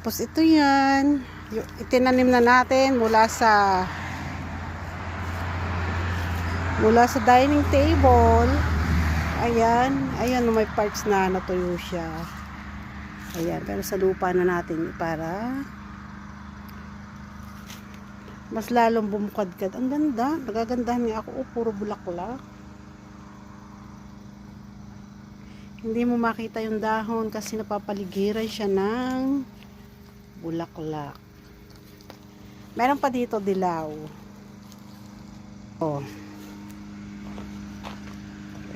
Tapos ito yan. Itinanim na natin mula sa mula sa dining table. Ayan. Ayan, may parts na natuyo siya. Ayan, pero sa lupa na natin para mas lalong bumukadkad. Ang ganda. Nagagandahan nga ako. Oh, puro bulaklak. Hindi mo makita yung dahon kasi napapaligiran siya ng bulaklak. Meron pa dito dilaw. Oh.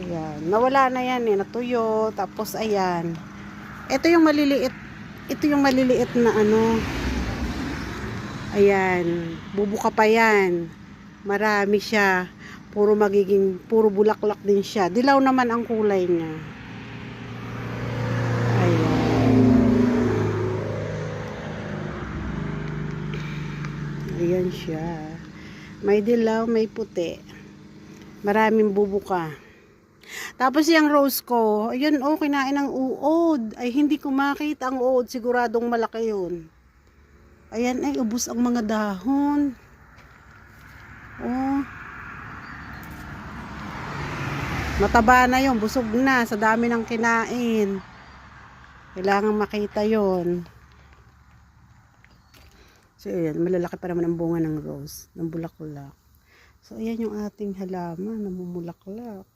Ayan. Nawala na yan eh. Natuyo. Tapos ayan. Ito yung maliliit. Ito yung maliliit na ano. Ayan. Bubuka pa yan. Marami siya. Puro magiging, puro bulaklak din siya. Dilaw naman ang kulay niya. Ayan. Ayan siya. May dilaw, may puti. Maraming bubuka. Tapos yung rose ko, ayun oh, kinain ng uod. Ay, hindi ko makita ang uod. Siguradong malaki yun. Ayan, ay, ubos ang mga dahon. Oh. Mataba na yun, busog na sa dami ng kinain. Kailangan makita yon. So, ayan, malalaki pa naman ang bunga ng rose, ng bulaklak. So, ayan yung ating halaman, namumulaklak.